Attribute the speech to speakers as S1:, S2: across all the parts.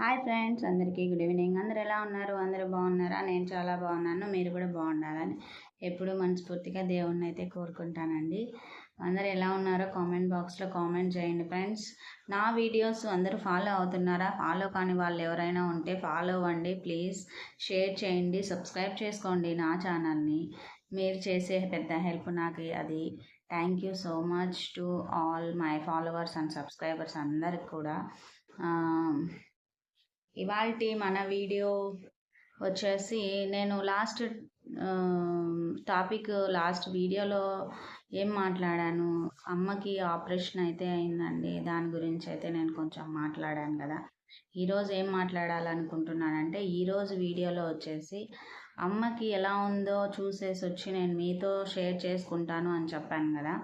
S1: Hi friends అందరికీ good evening. అందరు ఎలా ఉన్నారు? అందరూ బాగున్నారా? నేను చాలా బాగున్నాను. మీరు కూడా బాగుండాలని ఎప్పుడు మనస్ఫూర్తిగా దేవుణ్ణి అయితే కోరుకుంటానండి. అందరు ఎలా ఉన్నారో కామెంట్ బాక్స్లో కామెంట్ చేయండి ఫ్రెండ్స్. నా వీడియోస్ అందరూ ఫాలో అవుతున్నారా? ఫాలో కాని వాళ్ళు ఎవరైనా ఉంటే ఫాలో అవ్వండి. ప్లీజ్ షేర్ చేయండి. సబ్స్క్రైబ్ చేసుకోండి నా ఛానల్ని. మీరు చేసే పెద్ద హెల్ప్ నాకు అది. Thank you so much to all my followers and subscribers అందరికి కూడా. ఇవాళ మన వీడియో వచ్చేసి నేను లాస్ట్ టాపిక్ లాస్ట్ వీడియోలో ఏం మాట్లాడాను? అమ్మకి ఆపరేషన్ అయితే అయిందండి. దాని గురించి అయితే నేను కొంచెం మాట్లాడాను కదా. ఈరోజు ఏం మాట్లాడాలనుకుంటున్నానంటే ఈరోజు వీడియోలో వచ్చేసి అమ్మకి ఎలా ఉందో చూసేసి వచ్చి నేను మీతో షేర్ చేసుకుంటాను అని చెప్పాను కదా.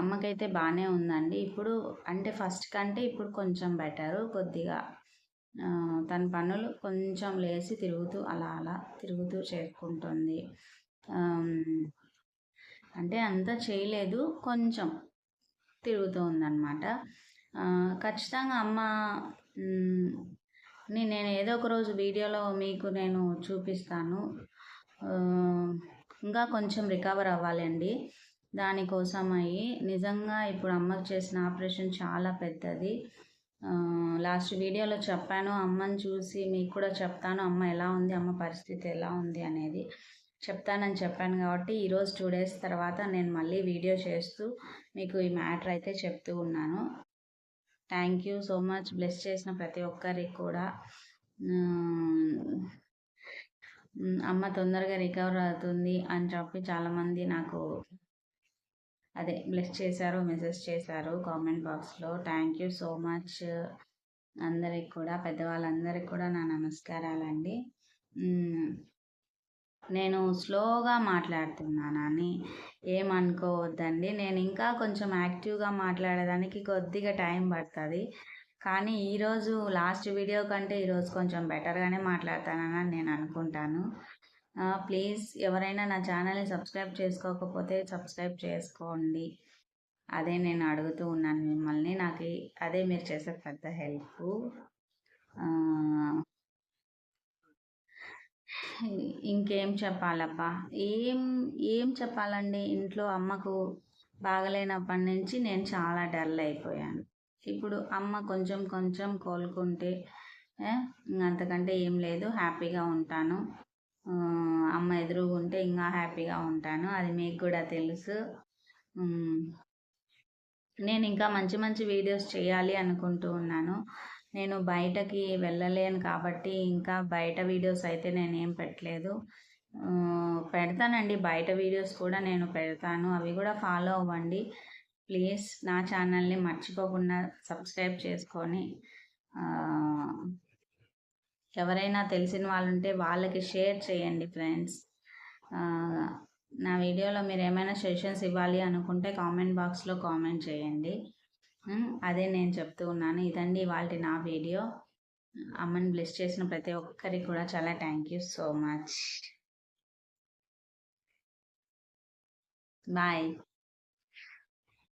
S1: అమ్మకైతే బాగానే ఉందండి. ఇప్పుడు అంటే ఫస్ట్ కంటే ఇప్పుడు కొంచెం బెటరు. కొద్దిగా తన పనులు కొంచెం లేచి తిరుగుతూ అలా అలా తిరుగుతూ చేసుకుంటుంది అంటే అంత చేయలేదు కొంచెం తిరుగుతూ ఉందన్నమాట ఖచ్చితంగా అమ్మ నేను ఏదో ఒక రోజు వీడియోలో మీకు నేను చూపిస్తాను. ఇంకా కొంచెం రికవర్ అవ్వాలండి. దానికోసం అయ్యి నిజంగా ఇప్పుడు అమ్మకు చేసిన ఆపరేషన్ చాలా పెద్దది. లాస్ట్ వీడియోలో చెప్పాను అమ్మని చూసి మీకు కూడా చెప్తాను అమ్మ ఎలా ఉంది అమ్మ పరిస్థితి ఎలా ఉంది అనేది చెప్తానని చెప్పాను కాబట్టి ఈరోజు టూ డేస్ తర్వాత నేను మళ్ళీ వీడియో చేస్తూ మీకు ఈ మ్యాటర్ అయితే చెప్తూ ఉన్నాను. Thank you so much bless చేసిన ప్రతి ఒక్కరికి కూడా. అమ్మ తొందరగా రికవర్ అవుతుంది అని చెప్పి చాలామంది నాకు అదే బ్లెస్ చేశారు మెసేజ్ చేశారు కామెంట్ బాక్స్లో. Thank you so much. అందరికి కూడా పెద్దవాళ్ళందరికీ కూడా నా నమస్కారాలండి. నేను స్లోగా మాట్లాడుతున్నానని ఏమనుకోవద్దండి. నేను ఇంకా కొంచెం యాక్టివ్గా మాట్లాడేదానికి కొద్దిగా టైం పడుతుంది. కానీ ఈరోజు లాస్ట్ వీడియో కంటే ఈరోజు కొంచెం బెటర్గానే మాట్లాడతానని నేను అనుకుంటాను. ప్లీజ్ ఎవరైనా నా ఛానల్ని సబ్స్క్రైబ్ చేసుకోకపోతే సబ్స్క్రైబ్ చేసుకోండి. అదే నేను అడుగుతూ ఉన్నాను మిమ్మల్ని. నాకు అదే మీరు చేసే పెద్ద హెల్ప్. ఇంకేం చెప్పాలబ్బా? ఏం ఏం చెప్పాలండి? ఇంట్లో అమ్మకు బాగలేనప్పటి నుంచి నేను చాలా డల్ అయిపోయాను. ఇప్పుడు అమ్మ కొంచెం కొంచెం కోలుకుంటే అంతకంటే ఏం లేదు. హ్యాపీగా ఉంటాను. అమ్మ ఎదురు ఉంటే ఇంకా హ్యాపీగా ఉంటాను. అది మీకు కూడా తెలుసు. నేను ఇంకా మంచి మంచి వీడియోస్ చేయాలి అనుకుంటూ ఉన్నాను. నేను బయటకి వెళ్ళలేను కాబట్టి ఇంకా బయట వీడియోస్ అయితే నేను ఏం పెట్టలేదు. పెడతానండి. బయట వీడియోస్ కూడా నేను పెడతాను. అవి కూడా ఫాలో అవ్వండి. ప్లీజ్ నా ఛానల్ని మర్చిపోకుండా సబ్స్క్రైబ్ చేసుకొని ఎవరైనా తెలిసిన వాళ్ళు ఉంటే వాళ్ళకి షేర్ చేయండి ఫ్రెండ్స్. నా వీడియోలో మీరు ఏమైనా సెషన్స్ ఇవ్వాలి అనుకుంటే కామెంట్ బాక్స్లో కామెంట్ చేయండి. అదే నేను చెప్తూ ఉన్నాను. ఇదండి వాళ్ళ నా వీడియో. అమ్మని బ్లెస్ చేసిన ప్రతి ఒక్కరికి కూడా చాలా thank you so much. Bye.